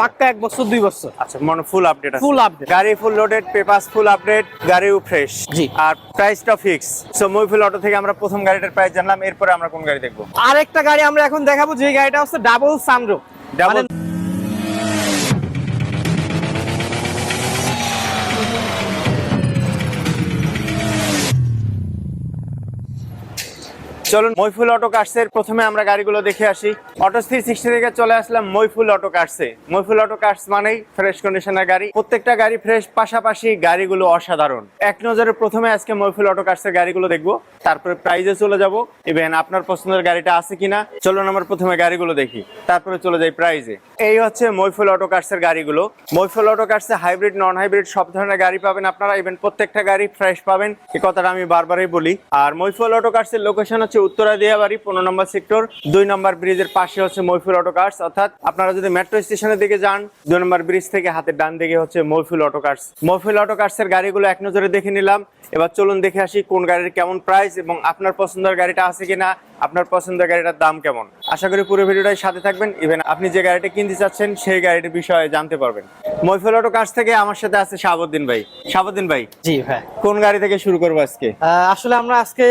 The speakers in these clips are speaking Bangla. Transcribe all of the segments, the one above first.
পাক্কা এক বছর দুই বছর। আচ্ছা মানে ফুল আপডেট ফুল আপডেট গাড়ি full loaded papers full update গাড়িও ফ্রেশ জি। আর প্রাইসটা ফিক্স সো মইফুল অটো থেকে আমরা প্রথম গাড়িটার প্রাইস জানলাম এরপরে আমরা কোন গাড়ি দেখব? আরেকটা গাড়ি আমরা এখন দেখাবো যে গাড়িটা হচ্ছে ডাবল সানরুফ ডাবল চলুন মইফুল অটো কার্সের প্রথমে আমরা গাড়িগুলো দেখে আসি। অটো থ্রি সিক্সটি থেকে চলে আসলাম মইফুল অটো কার্সে মইফুল অটো কার্স মানেই ফ্রেশ কন্ডিশনের গাড়ি। প্রত্যেকটা গাড়ি ফ্রেশ পাশাপাশি গাড়িগুলো অসাধারণ। এক নজরে প্রথমে আজকে মইফুল অটো কার্সের গাড়িগুলো দেখব। তারপরে প্রাইজে চলে যাব। ইভেন আপনার পছন্দের গাড়িটা আছে কিনা, চলুন আমরা প্রথমে গাড়িগুলো দেখি। তারপরে চলে যাই প্রাইজে এই হচ্ছে মইফুল অটো কার্সের গাড়িগুলো। মইফুল অটো কার্সে হাইব্রিড নন হাইব্রিড সব ধরনের গাড়ি পাবেন আপনারা। ইভেন প্রত্যেকটা গাড়ি ফ্রেশ পাবেন। এই কথাটা আমি বারবারই বলি। আর মইফুল অটো কার্সের লোকেশন হচ্ছে উত্তরা দিয়াবাড়ি পনেরো নম্বর সেক্টর দুই নম্বর ব্রিজের পাশে হচ্ছে মইফুল অটো কার্স অর্থাৎ আপনারা যদি মেট্রো স্টেশনের দিকে যান দুই নম্বর ব্রিজ থেকে হাতের ডান দিকে হচ্ছে Moiful auto cars. Moiful auto কার্সের গাড়িগুলো এক নজরে দেখে নিলাম। এবার চলুন দেখে আসি কোন গাড়ির কেমন প্রাইস এবং আপনার পছন্দের গাড়িটা আছে কিনা আপনার পছন্দের গাড়িটার দাম কেমন। আশা করি পুরো ভিডিওটাই সাথে থাকবেন। ইভেন আপনি যে গাড়িটা কিনতে চাচ্ছেন সেই গাড়িটির বিষয়ে জানতে পারবেন। মইফুল অটো কার্স থেকে আমার সাথে আছে শাহাবুদ্দিন ভাই। শাহাবুদ্দিন ভাই জি ভাই। কোন গাড়ি থেকে শুরু করব আজকে? আসলে আমরা আজকে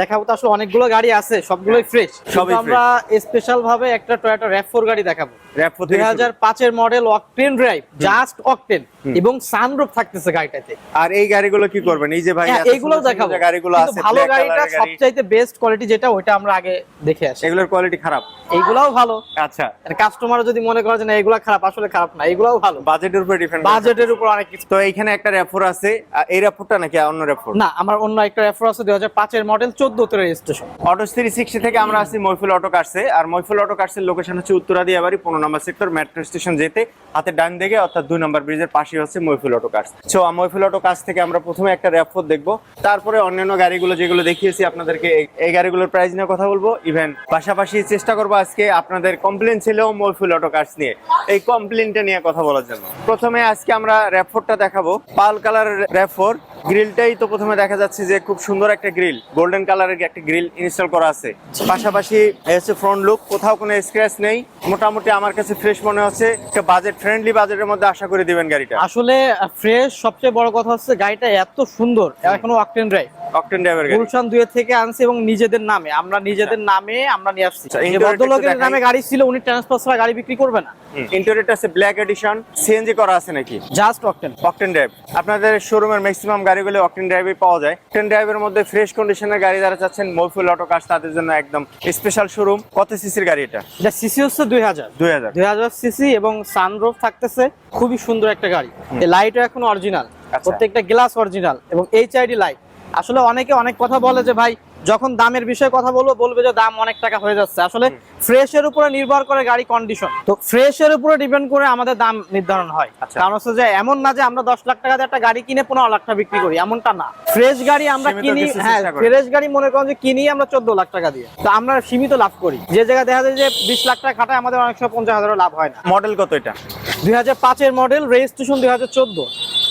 দেখাবো তো আসলে অনেকগুলো গাড়ি আছে সবগুলোই ফ্রেশ সবই আমরা স্পেশাল ভাবে একটা টয়োটা র্যাপ ফোর গাড়ি দেখাবো। র্যাপো দুই থেকে শুরু। হাজার পাঁচের model octane drive just octane এবং সানরুফ থাকতেছে গাড়িটাতে। আর এই গাড়িগুলো কি করবেন? এই যে ভাই হ্যাঁ এইগুলোও দেখাবো। গাড়িগুলো আছে ভালো গাড়িটা এর সবচাইতে বেস্ট কোয়ালিটি যেটা ওইটা আমরা আগে দেখে আসি। এগুলোর কোয়ালিটি খারাপ। এইগুলাও ভালো। আচ্ছা। কাস্টমার যদি মনে করে যে না এগুলা খারাপ আসলে খারাপ না এগুলাও ভালো। বাজেটের উপর ডিপেন্ড বাজেটের উপর অনেক কিছু। তো এইখানে একটা র্যাফোর আছে। আর এই র্যাফোরটা নাকি অন্য র্যাফোর না আমার অন্য একটা রেফার আছে দুই হাজার পাঁচের মডেল চোদ্দ তে রেজিস্ট্রেশন অটো থ্রি সিক্সটি থেকে আমরা আছি মইফুল অটো কার্সে আর মইফুল অটো কার্সের লোকেশন হচ্ছে উত্তরা দিয়াবাড়ি পনেরো নম্বর সেক্টর মেট্রো স্টেশন যেতে হাতে ডান দিকে, অর্থাৎ দুই নম্বর ব্রিজের পাশে হচ্ছে Moiful auto cars so Moiful auto cars থেকে আমরা প্রথমে একটা র্যাফোর দেখব। তারপরে অন্যান্য গাড়িগুলো যেগুলো দেখিয়েছি আপনাদেরকে, এই- গাড়িগুলোর প্রাইস নিয়ে কথা বলব। ইভেন পাশাপাশি চেষ্টা করব আজকে আপনাদের কমপ্লেন ছিল মইফুল অটো কার্স নিয়ে। এই কমপ্লেনটা নিয়ে কথা বলার জন্য। প্রথমে আজকে আমরা র্যাফোরটা দেখাবো। পাল কালার র্যাফোর গ্রিলটাই তো প্রথমে দেখা যাচ্ছে যে খুব সুন্দর একটা গ্রিল গোল্ডেন কালারের একটা গ্রিল ইনস্টল করা আছে। পাশাপাশি হচ্ছে ফ্রন্ট লুক কোথাও কোনো স্ক্র্যাচ নেই। মোটামুটি আমার কাছে ফ্রেশ মনে হচ্ছে। একটা বাজেট ফ্রেন্ডলি বাজেটের মধ্যে আশা করে দিবেন গাড়িটা। আসলে ফ্রেশ সবচেয়ে বড় কথা হচ্ছে গাড়িটা এত সুন্দর। এখনও অকটেন ড্রাইভ অকটেন ড্রাইভার গাড়ি। গুলশান দুয়ে থেকে আনছি এবং নিজেদের নামে। আমরা নিজেদের নামে আমরা নিয়ে আসছি। আচ্ছা, ভদ্রলোকের নামে গাড়ি ছিল উনি ট্রান্সফার ছাড়া গাড়ি বিক্রি করবে না। ইন্টেরিয়রটা আছে ব্ল্যাক এডিশন সিএনজি করা আছে নাকি? জাস্ট অকটেন অকটেন ড্রাইভ আপনাদের শোরুমের ম্যাক্সিমাম গাড়িগুলো অকটেন ড্রাইভে পাওয়া যায়। অকটেন ড্রাইভের মধ্যে ফ্রেশ কন্ডিশনের গাড়ি যারা চাচ্ছেন মৌফুল অটো কার্স তাদের জন্য একদম স্পেশাল শোরুম কত সিসির গাড়ি এটা? এটা সিসি হচ্ছে দুই হাজার। দুই হাজার। দুই হাজার সিসি এবং সানরুফ থাকতেছে খুবই সুন্দর একটা গাড়ি। এই লাইটও এখন অরিজিনাল আচ্ছা। প্রত্যেকটা গ্লাস অরিজিনাল এবং এইচআইডি লাইট আসলে অনেকে অনেক কথা বলে যে ভাই যখন দামের বিষয়ে কথা বলব বলবে যে দাম অনেক টাকা হয়ে যাচ্ছে। আসলে ফ্রেশের উপরে নির্ভর করে গাড়ি কন্ডিশন তো ফ্রেশের উপরে ডিপেন্ড করে আমাদের দাম নির্ধারণ হয়। আচ্ছা। কারণ হচ্ছে যে এমন না যে আমরা দশ লাখ টাকা দিয়ে একটা গাড়ি কিনে পনেরো লাখ টাকা বিক্রি করি এমনটা না। ফ্রেশ গাড়ি আমরা কিনি হ্যাঁ ফ্রেশ গাড়ি মনে করেন যে কিনি আমরা চোদ্দ লাখ টাকা দিয়ে। তো আমরা সীমিত লাভ করি। যে জায়গায় দেখা যায় যে বিশ লাখ টাকা খাটায় আমাদের অনেক সময় পঞ্চাশ হাজারও লাভ হয় না। মডেল কত এটা? দুই হাজার পাঁচের মডেল রেজিস্ট্রেশন দুই হাজার চোদ্দ।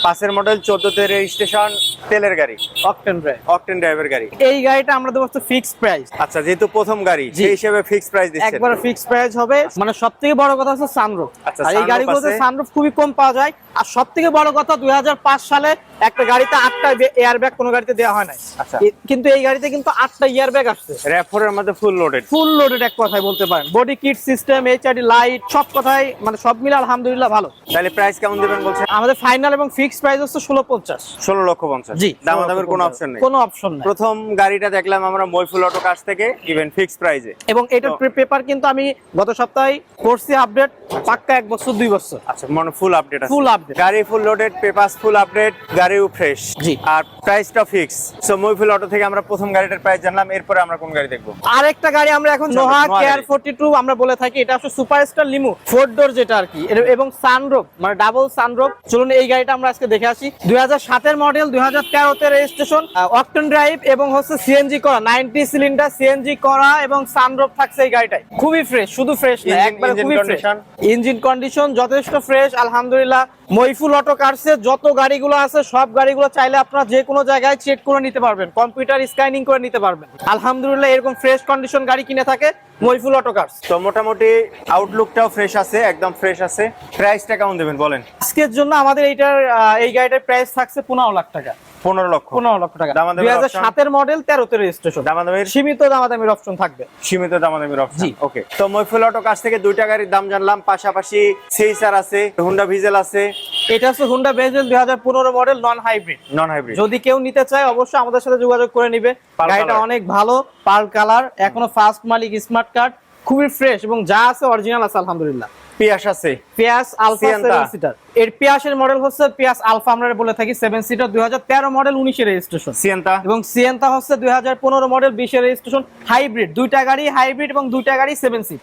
পাঁচের মডেল চোদ্দ তেরো স্টেশন তেলের গাড়ি। অকটেন ড্রাইভ অকটেন ড্রাইভের গাড়ি। এই গাড়িটা আমরা দেবো ফিক্স প্রাইস আচ্ছা যেহেতু প্রথম গাড়ি সেই হিসেবে ফিক্স প্রাইস দিচ্ছে একবার ফিক্স প্রাইস হবে। মানে সব থেকে বড় কথা হচ্ছে সানরুফ আচ্ছা, এই গাড়িগুলোতে। সানরুফ খুবই কম পাওয়া যায়। আর সব থেকে বড় কথা দুই হাজার পাঁচ সালে একটা গাড়িতে আটটা এয়ার ব্যাগ কোনো গাড়িতে দেওয়া হয় নাই। আচ্ছা। কিন্তু এই গাড়িতে কিন্তু আটটা ইয়ার ব্যাগ আসছে র্যাফোরের মধ্যে ফুল লোডেড ফুল লোডেড এক কথায় বলতে পারেন। Body kit system HID light সব কথাই মানে সব মিলে আলহামদুলিল্লাহ ভালো। তাহলে প্রাইস কেমন দেবেন বলছেন? আমাদের ফাইনাল এবং ফিক্সড প্রাইস হচ্ছে ষোলো পঞ্চাশ। ষোলো লক্ষ পঞ্চাশ। জি দামাদামের কোনো অপশন নেই। কোনো অপশন নেই। প্রথম গাড়িটা দেখলাম আমরা মইফুল অটো কাছ থেকে ইভেন ফিক্সড প্রাইজে এবং এটার পেপার কিন্তু আমি গত সপ্তাহে করছি আপডেট পাক্কা এক বছর দুই বছর। আচ্ছা মানে ফুল আপডেট ফুল আপডেট গাড়ি full loaded papers full update গাড়িও ফ্রেশ জি। আর প্রাইসটা ফিক্স সো মইফুল অটো থেকে আমরা প্রথম গাড়িটার প্রাইস জানলাম এরপরে আমরা কোন গাড়ি দেখব? আরেকটা গাড়ি আমরা এখন নোহা কেয়ার গাড়ি। ফোর্টি টু আমরা বলে থাকি এটা হচ্ছে সুপারস্টার লিমু ফোর ডোর যেটা আর কি এবং সানরোপ মানে ডাবল সানরোপ চলুন এই গাড়িটা আমরা আজকে দেখে আসি। দুই হাজার সাতের মডেল দুই হাজার তেরোতে রেজিস্ট্রেশন অকটেন ড্রাইভ এবং হচ্ছে সিএনজি করা নাইনটি সিলিন্ডার সিএনজি করা এবং সানরোপ থাকছে এই গাড়িটাই খুবই ফ্রেশ শুধু ফ্রেশ না একবারে খুবই ফ্রেশ ইঞ্জিন কন্ডিশন যথেষ্ট ফ্রেশ আলহামদুলিল্লাহ। মইফুল অটো কার্সে যত গাড়িগুলো আছে সব গাড়িগুলো চাইলে আপনারা যে কোনো জায়গায় চেক করে নিতে পারবেন। কম্পিউটার স্ক্যানিং করে নিতে পারবেন। আলহামদুলিল্লাহ এরকম ফ্রেশ কন্ডিশন গাড়ি কিনে থাকে মইফুল অটো কার্স। তো মোটামুটি আউটলুকটাও ফ্রেশ আছে একদম ফ্রেশ আছে। প্রাইসটা কেমন দেবেন বলেন? আজকের জন্য আমাদের এইটার এই গাড়িটার প্রাইস থাকছে পনেরো লাখ টাকা। পনেরো লক্ষ। পনেরো লক্ষ টাকা। দামাদামির দুই হাজার সাতের মডেল তেরোতে রেজিস্ট্রেশন দামাদামির? সীমিত দামাদামির অপশন থাকবে। সীমিত দামাদামির অপশন ওকে তো মৈফুল অটো কাছ থেকে দুইটা গাড়ির দাম জানলাম। পাশাপাশি সেইসার আছে হুন্ডা ভিজেল আছে। এটা হচ্ছে হুন্ডা দুই হাজার পনেরো model non hybrid non hybrid যদি কেউ নিতে চায় অবশ্যই আমাদের সাথে যোগাযোগ করে নিবে। গাড়িটা অনেক ভালো পার্ল কালার এখনও ফার্স্ট মালিক স্মার্ট কার্ড খুবই ফ্রেশ এবং যা আছে অরিজিনাল আছে আলহামদুলিল্লাহ। পিয়াস আছে। Prius alpha Sienta। Seven seater এর পিয়াসের মডেল হচ্ছে পিয়াস আলফা আমরা বলে থাকি সেভেন সিটার দুই হাজার তেরো মডেল উনিশের রেজিস্ট্রেশন সিয়েন্তা এবং সিয়েন্তা হচ্ছে দুই হাজার পনেরো মডেল বিশের রেজিস্ট্রেশন হাইব্রিড দুইটা গাড়ি হাইব্রিড এবং দুইটা গাড়ি সেভেন সিট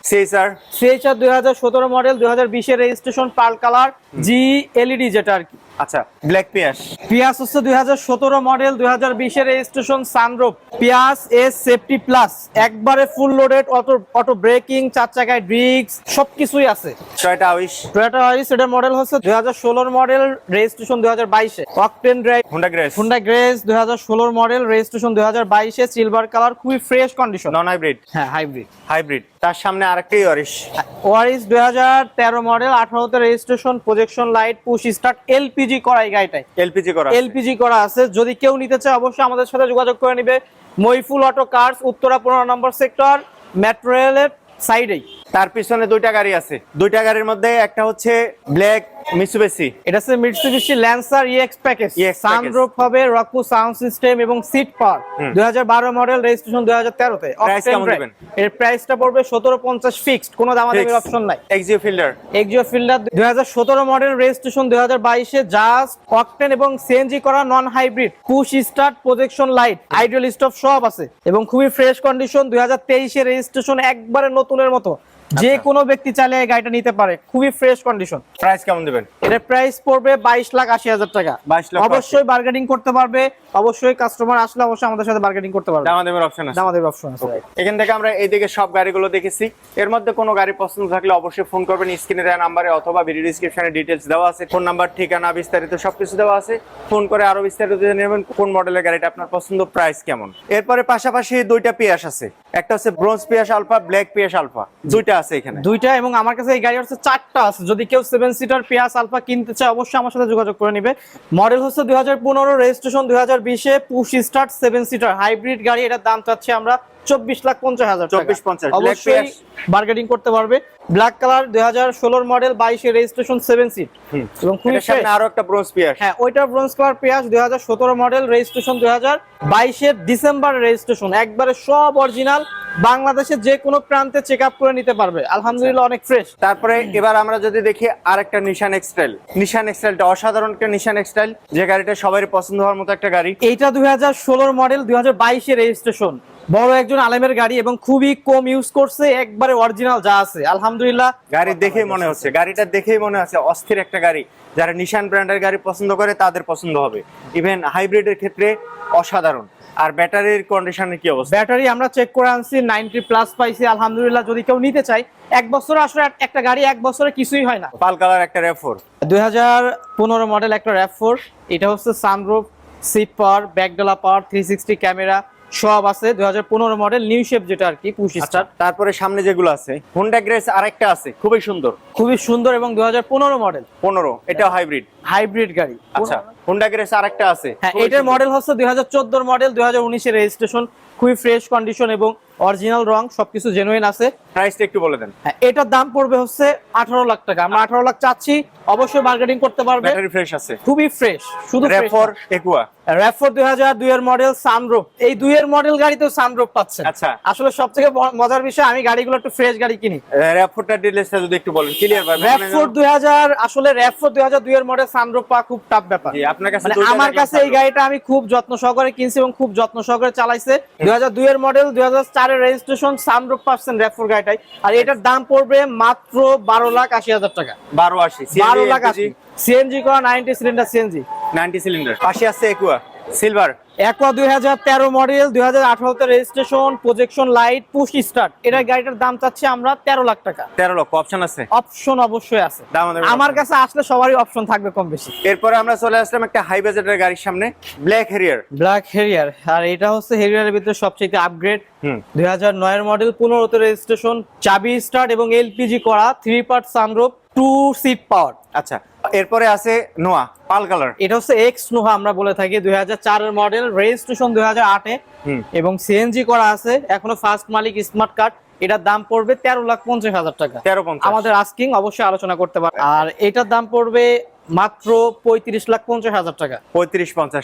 দুই হাজার সতেরো মডেল দুই হাজার বিশের registration pearl colour G LED যেটা আর কি। আচ্ছা ব্ল্যাক পিয়াস। পিয়াস হচ্ছে দুই হাজার সতেরো মডেল দুই হাজার বিশের registration sunroof Prius S safety plus একবারে full loaded auto auto braking চার চাকায় ড্রিক্স সবকিছুই আছে। টয়টা আউইশ টয়োটা আইস এটার মডেল হচ্ছে মডেল রেজিস্ট্রেশন দুই হাজার বাইশে। Octane drive Honda Grace Honda Grace দুই হাজার মডেল রেজিস্ট্রেশন সিলভার কালার খুবই ফ্রেশ কন্ডিশন নন হাইব্রিড হ্যাঁ হাইব্রিড হাইব্রিড তার সামনে আরেকটা তেরো model registration projection light push start LPG করা এই গাড়িটাই। এলপিজি করা এলপিজি করা আছে। যদি কেউ নিতে চায় অবশ্যই আমাদের সাথে যোগাযোগ করে নিবে। মইফুল অটো কার্স উত্তরা পনেরো নম্বর সেক্টর মেট্রো রেলের সাইডেই তার পিছনে দুইটা গাড়ি আছে। দুইটা গাড়ির মধ্যে একটা হচ্ছে ব্ল্যাক মিসুবেসি এটা হচ্ছে Mitsubishi Lancer EX package sunroof হবে রকু সাউন্ড সিস্টেম এবং সিট পাওয়ার 2012 মডেল রেজিস্ট্রেশন 2013 তে Price কেমন দিবেন? এর প্রাইসটা পড়বে 1750 ফিক্সড কোনো দামাদামির অপশন নাই। Axio Fielder Axio Fielder 2017 model registration 2022 এ জাস্ট অকটেন এবং সিএনজি করা non hybrid push start projection light ideal stop সব আছে। এবং খুবই ফ্রেশ কন্ডিশন 2023 এ রেজিস্ট্রেশন একবারে নতুনের মতো। যে আচ্ছা। কোনো ব্যক্তি চাইলে এই গাড়িটা নিতে পারে। খুবই ফ্রেশ কন্ডিশন প্রাইস কেমন দেবেন? এটার প্রাইস পড়বে বাইশ লাখ আশি হাজার টাকা। 22 লক্ষ অবশ্যই বার্গেনিং করতে পারবে। অবশ্যই কাস্টমার আসলে অবশ্যই আমাদের সাথে বার্গেনিং করতে পারবে। দামাদামের অপশন আছে। আমাদের অপশন আছে এখান থেকে আমরা এইদিকে সব গাড়িগুলো দেখেছি। এর মধ্যে কোনো গাড়ি পছন্দ থাকলে অবশ্যই ফোন করবেন। স্ক্রিনে দেওয়া নাম্বারে অথবা ভিডিও ডিসক্রিপশনে ডিটেলস দেওয়া আছে। ফোন নাম্বার ঠিকানা বিস্তারিত সবকিছু দেওয়া আছে। ফোন করে আরও বিস্তারিত জেনে নেবেন কোন মডেলের গাড়িটা আপনার পছন্দ প্রাইস কেমন। এরপরে পাশাপাশি দুইটা পিয়াস আছে। একটা হচ্ছে bronze Prius alpha black Prius alpha দুইটা আছে এখানে? দুইটা এবং আমার কাছে এই গাড়ি হচ্ছে চারটা আছে। যদি কেউ সেভেন সিটার পিয়াস আলফা কিনতে চায়, অবশ্যই আমার সাথে যোগাযোগ করে নিবে। মডেল হচ্ছে দুই হাজার পনেরো রেজিস্ট্রেশন দুই হাজার বিশে push start seven seater hybrid গাড়ি, এটার দাম চাচ্ছি আমরা চব্বিশ লাখ পঞ্চাশ হাজার 24 পঞ্চাশ, অবশ্যই পেয়ার। করতে পারবে। ব্ল্যাক কালার দুই হাজার ষোলোর মডেল বাইশে রেজিস্ট্রেশন সেভেন সিট এবং। আরও একটা ব্রোঞ্জ হ্যাঁ ওইটা ব্রোঞ্জ কালার পেঁয়াজ দুই হাজার সতেরো মডেল রেজিস্ট্রেশন দুই হাজার বাইশের ডিসেম্বর রেজিস্ট্রেশন একবারে সব অরিজিনাল বাংলাদেশের যে কোনো প্রান্তে চেক আপ করে নিতে পারবে। আলহামদুলিল্লাহ অনেক ফ্রেশ তারপরে এবার আমরা যদি দেখি আরেকটা নিশান এক্সটাইল নিশান এক্সটাইলটা অসাধারণ একটা নিশান এক্সটাইল যে গাড়িটা সবারই পছন্দ হওয়ার মতো একটা গাড়ি। এইটা দুই হাজার ষোলোর মডেল দুই হাজার বাইশের রেজিস্ট্রেশন বড় একজন আলেমের গাড়ি এবং খুবই কম ইউজ করছে একবারে অরিজিনাল যা আছে। আলহামদুলিল্লাহ। গাড়ি দেখেই মনে হচ্ছে গাড়িটা দেখেই মনে হচ্ছে অস্থির একটা গাড়ি। যারা নিশান ব্র্যান্ডের গাড়ি পছন্দ করে তাদের পছন্দ হবে। ইভেন হাইব্রিডের ক্ষেত্রে অসাধারণ। আর ব্যাটারির কন্ডিশনের কি অবস্থা? ব্যাটারি আমরা চেক করে আনছি নাইনটি প্লাস পাইছি আলহামদুলিল্লাহ। যদি কেউ নিতে চায় এক বছর আসলে একটা গাড়ি এক বছরে কিছুই হয় না। পাল কালার একটা র্যাফোর দুই হাজার পনেরো মডেল একটা র্যাপ ফোর এটা হচ্ছে সানরুফ সিট পাওয়ার ব্যাকডালা পাওয়ার থ্রি সিক্সটি ক্যামেরা সব আছে দুই হাজার পনেরো মডেল নিউ শেপ যেটা আর কি পুশ স্টার তারপরে সামনে যেগুলো আছে হুন্ডা গ্রেস আরেকটা আছে খুবই সুন্দর। খুবই সুন্দর এবং দুই হাজার পনেরো মডেল পনেরো এটা হাইব্রিড হাইব্রিড গাড়ি। আচ্ছা হুন্ডা গ্রেস আরেকটা আছে হ্যাঁ এটার মডেল হচ্ছে দুই হাজার চোদ্দোর মডেল দুই হাজার উনিশের রেজিস্ট্রেশন খুবই ফ্রেশ কন্ডিশন এবং অরিজিনাল রং সবকিছু জেনুইন আছে। প্রাইসটা একটু বলে দেন। হ্যাঁ, এটার দাম পড়বে হচ্ছে 18 লাখ টাকা। আমরা 18 লাখ চাচ্ছি অবশ্যই মার্কেটিং করতে পারবে। ব্যাটারি ফ্রেশ আছে। খুবই ফ্রেশ শুধু রেফর একুয়া রেফর 2002 এর মডেল সানরুফ এই দুই এর মডেল গাড়িতেও সানরুফ পাচ্ছেন। আচ্ছা। আসলে সবথেকে মজার বিষয় আমি গাড়িগুলো একটু ফ্রেশ গাড়ি কিনি। রেফরটা ডিটেইলসটা যদি একটু বলেন ক্লিয়ার ভাবে রেফর 2000 আসলে রেফর 2002 এর মডেল সানরুফ পাওয়া খুব টাফ ব্যাপার। জি আপনার কাছে মানে আমার কাছে এই গাড়িটা আমি খুব যত্ন সহকারে কিনছি এবং খুব যত্ন সহকারে চালাইছে। 2002 এর মডেল 2004 সালের রেজিস্ট্রেশন সানরুফ পাচ্ছেন র্যাফোর গাড়িটাই আর এটার দাম পড়বে মাত্র বারো লাখ আশি হাজার টাকা। বারো আশি বারো লাখ আশি। সিএনজি করা ninety cylinder CNG ninety cylinder পাশে আছে একুয়া সিলভার। একোয়া দুই হাজার তেরো মডেল দুই হাজার আঠারোতে registration projection light push start এটার গাড়িটার দাম চাচ্ছি আমরা তেরো লাখ টাকা। তেরো লক্ষ অপশন আছে? অপশন অবশ্যই আছে। আমার কাছে আসলে সবারই অপশন থাকবে কম বেশি। এরপরে আমরা চলে আসলাম একটা হাই বাজেটের গাড়ির সামনে ব্ল্যাক হেরিয়ার ব্ল্যাক হেরিয়ার আর এটা হচ্ছে হেরিয়ারের ভিতরে সবচেয়ে আপগ্রেড দুই হাজার নয়ের মডেল পনেরোতে রেজিস্ট্রেশন চাবি স্টার্ট এবং এলপিজি করা three part sunroof two seat power আচ্ছা এরপরে আছে নোয়া পাল কালার। এটা হচ্ছে এক্স নোহা আমরা বলে থাকি দুই হাজার চারের মডেল রেজিস্ট্রেশন দুই হাজার আটে। এবং সিএনজি করা আছে এখনও ফার্স্ট মালিক স্মার্ট কার্ড এটার দাম পড়বে তেরো লাখ পঞ্চাশ হাজার টাকা। তেরো আমাদের আস্কিং অবশ্যই আলোচনা করতে পারে আর এটার দাম পড়বে মাত্র পঁয়ত্রিশ লাখ পঞ্চাশ হাজার টাকা। পঁয়ত্রিশ পঞ্চাশ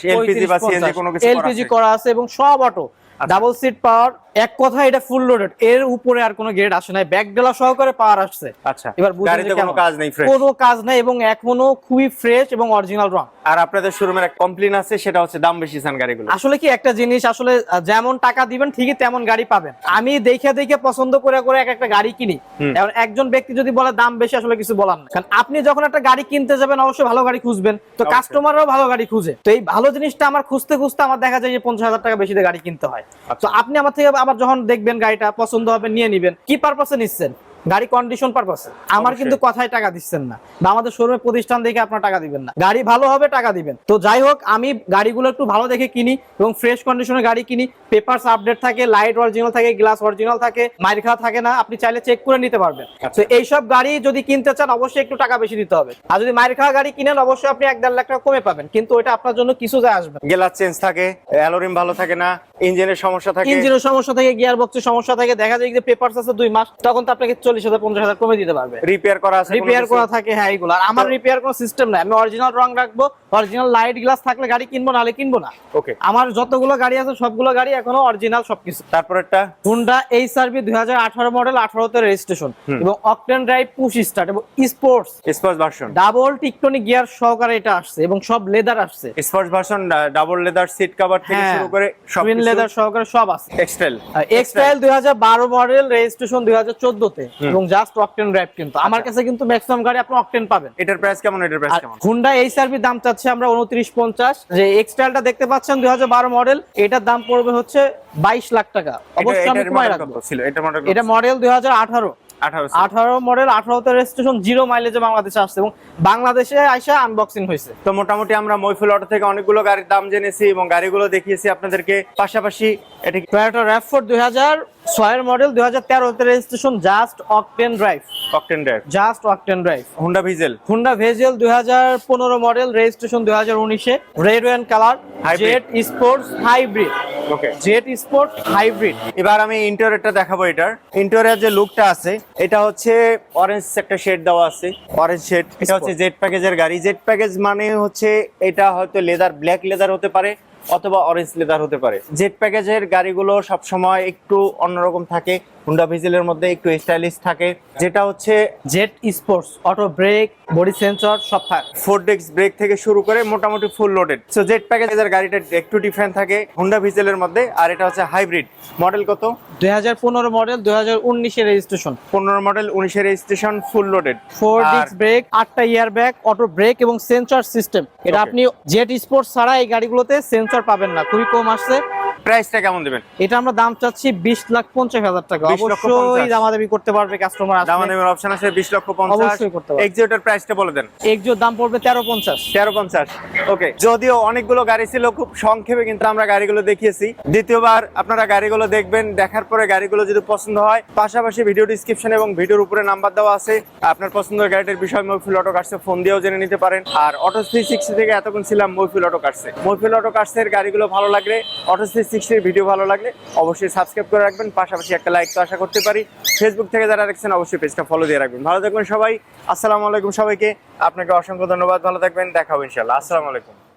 এলপিজি করা আছে? এবং সব অটো। ডাবল সিট পাওয়ার এক কথা এটা ফুল লোডেড এর উপরে আর কোনো গ্রেড আসে নাই। ব্যাক ডেলা সহকারে পাওয়ার আসছে। আচ্ছা এবার গাড়িতে কোনো কাজ নেই ফ্রেশ কোনো কাজ নাই এবং এখনও খুবই ফ্রেশ এবং অরিজিনাল রং আর আপনাদের শোরুমের একটা কমপ্লেন আছে সেটা হচ্ছে দাম বেশি চান গাড়িগুলো। আসলে কি একটা জিনিস আসলে যেমন টাকা দিবেন ঠিকই তেমন গাড়ি পাবেন। আমি দেখে দেখে পছন্দ করে করে এক একটা গাড়ি কিনি। এখন একজন ব্যক্তি যদি বলে দাম বেশি আসলে কিছু বলার না কারণ আপনি যখন একটা গাড়ি কিনতে যাবেন অবশ্যই ভালো গাড়ি খুঁজবেন। তো। কাস্টমাররাও ভালো গাড়ি খুঁজে। তো এই ভালো জিনিসটা আমার খুঁজতে খুঁজতে আমার দেখা যায় যে পঞ্চাশ হাজার টাকা বেশি দিয়ে গাড়ি কিনতে হয়। আচ্ছা। তো আপনি আমার থেকে আবার যখন দেখবেন গাড়িটা পছন্দ হবে নিয়ে নিবেন। কি পারপাসে নিচ্ছেন? গাড়ি কন্ডিশন পারপাসে আমার কিন্তু কথায় টাকা দিচ্ছেন না। বা আমাদের শোরুমে প্রতিষ্ঠান দেখে আপনার টাকা দিবেন না। গাড়ি ভালো হবে টাকা দিবেন। তো যাই হোক আমি গাড়িগুলো একটু ভালো দেখে কিনি এবং ফ্রেশ কন্ডিশনের গাড়ি কিনি। পেপারস আপডেট থাকে লাইট অরিজিনাল থাকে গ্লাস অরিজিনাল থাকে মাইর খাওয়া থাকে না আপনি চাইলে চেক করে নিতে পারবেন। আচ্ছা। তো এইসব গাড়ি যদি কিনতে চান অবশ্যই একটু টাকা বেশি দিতে হবে। আর যদি মাইর খাওয়া গাড়ি কিনেন অবশ্যই আপনি এক দেড় লাখ টাকা কমে পাবেন। কিন্তু ওটা আপনার জন্য কিছু যায় আসবে গ্লাস চেঞ্জ থাকে অ্যালোরিম ভালো থাকে না ইঞ্জিনের সমস্যা থাকে। ইঞ্জিনের সমস্যা থাকে গিয়ার বক্সের সমস্যা থাকে দেখা যায় যে পেপারস আছে দুই মাস তখন তো আপনাকে চল্লিশ হাজার পঞ্চাশ হাজার কমে দিতে পারবে। রিপেয়ার করা আছে রিপেয়ার করা থাকে হ্যাঁ এইগুলো। আর আমার রিপেয়ার কোনো সিস্টেম নাই। আমি অরিজিনাল রং রাখব অরিজিনাল লাইট গ্লাস থাকলে গাড়ি কিনবো নাহলে কিনবো না। ওকে আমার যতগুলো গাড়ি আছে সবগুলো গাড়ি এখনও অরিজিনাল সবকিছু। তারপর একটা হুন্ডা এই সার্ভি দুই হাজার আঠারো মডেল আঠারোতে রেজিস্ট্রেশন। এবং অকটেন ড্রাইভ পুশ স্টার্ট এবং sports sports version double tiptronic gear সহকারে এটা আসছে এবং সব লেদার আসছে। Sports version double leather seat cover থেকে হ্যাঁ শুরু করে সব লেদার সহকারে সব আছে। এক্সটেল এক্সটাইল দুই হাজার বারো মডেল রেজিস্ট্রেশন দুই হাজার চোদ্দতে। হুম। এবং জাস্ট অকটেন ড্রাইভ কিন্তু। আমার কাছে কিন্তু ম্যাক্সিমাম গাড়ি আপনি অকটেন পাবেন। এটার প্রাইস কেমন? এটার প্রাইস কেমন? হুন্ডা এই দাম চাচ্ছে আমরা উনত্রিশ পঞ্চাশ। যে এক্সটাইলটা দেখতে পাচ্ছেন দুই হাজার বারো মডেল এটার দাম পড়বে হচ্ছে বাইশ লাখ টাকা। অবশ্যই আমি কমায় রাখব। ছিল? এটার মডেল এটা মডেল দুই হাজার আঠারো। মডেল আঠারোতে রেজিস্ট্রেশন জিরো মাইলেজে বাংলাদেশে আসছে এবং বাংলাদেশে আইসা আনবক্সিং হয়েছে। তো মোটামুটি আমরা মৈফুল অটো থেকে অনেকগুলো গাড়ির দাম জেনেছি এবং গাড়িগুলো দেখিয়েছি আপনাদেরকে। পাশাপাশি এটা টয়োটা দুই হাজার ছয়ের মডেল দুই হাজার তেরোতে registration just octane drive octane drive just octane drive Honda Vezel Honda Vezel দুই হাজার পনেরো মডেল রেজিস্ট্রেশন দুই হাজার উনিশে। Red one colour. Z sports hybrid okay Z sport hybrid এবার আমি ইন্টেরিয়রটা দেখাবো এটার। ইন্টেরিয়র যে লুকটা আছে এটা হচ্ছে অরেঞ্জ একটা শেড দেওয়া আছে। অরেঞ্জ শেড এটা হচ্ছে জেট প্যাকেজের গাড়ি। জেট প্যাকেজ মানে হচ্ছে এটা হয়তো লেদার ব্ল্যাক লেদার হতে পারে। অথবা অরেঞ্জ লেদার হতে পারে। জেট প্যাকেজের গাড়িগুলো সবসময় একটু অন্যরকম থাকে। হুন্ডা ভিজেলের মধ্যে একটু স্টাইলিশ থাকে। যেটা হচ্ছে Z sports auto brake body sensor সব থাকে। ফোর ডেক্স ব্রেক থেকে শুরু করে মোটামুটি ফুল লোডেড সো জেট প্যাকেজের গাড়িটা একটু ডিফারেন্ট থাকে হুন্ডা ভিজেলের মধ্যে আর এটা হচ্ছে হাইব্রিড মডেল কত? দুই মডেল দুই হাজার উনিশে রেজিস্ট্রেশন পনেরো মডেল উনিশের registration full loaded four disc brake আটটা ইয়ার ব্যাগ অটো ব্রেক এবং সেন্সর সিস্টেম এটা আপনি জেট স্পোর্টস ছাড়া এই গাড়িগুলোতে সেন্সর পাবেন না খুবই কম আসছে। প্রাইসটা কেমন দেবেন? এটা আমরা দাম চাচ্ছি বিশ লাখ পঞ্চাশ হাজার টাকা। অবশ্যই দামাদামি করতে পারবে কাস্টমার দাম আসলে নেমের অপশন আছে বিশ লক্ষ পঞ্চাশ। অবশ্যই করতে পারবে। এক্সিওটার প্রাইসটা বলে দেন। এক্সোর দাম পড়বে তেরো পঞ্চাশ। তেরো পঞ্চাশ। ওকে যদিও অনেকগুলো গাড়ি ছিল খুব সংক্ষেপে কিন্তু আমরা গাড়িগুলো দেখিয়েছি। দ্বিতীয়বার আপনারা গাড়িগুলো দেখবেন দেখার পরে গাড়িগুলো যদি পছন্দ হয় পাশাপাশি ভিডিও ডিসক্রিপশন এবং ভিডিওর উপরে নাম্বার দেওয়া আছে। আপনার পছন্দের গাড়িটার বিষয় মৈফুল অটো কার্সে ফোন দিয়েও জেনে নিতে পারেন। আর অটো থ্রি সিক্সটি থেকে এতক্ষণ ছিলাম মৈফুল অটো কার্সে মৈফুল অটো কার্সের গাড়িগুলো ভালো লাগলে অটো থ্রি সিক্সটির ভিডিও ভালো লাগলে অবশ্যই সাবস্ক্রাইব করে রাখবেন, পাশাপাশি একটা লাইক তো আশা করতে পারি। ফেসবুক থেকে যারা দেখছেন, অবশ্যই পেজটা ফলো দিয়ে রাখবেন। ভালো থাকবেন সবাই। আসসালামু আলাইকুম সবাইকে। আপনাকে অসংখ্য ধন্যবাদ। ভালো থাকবেন। দেখা ইনশাল্লাহ আসসালামু আলাইকুম।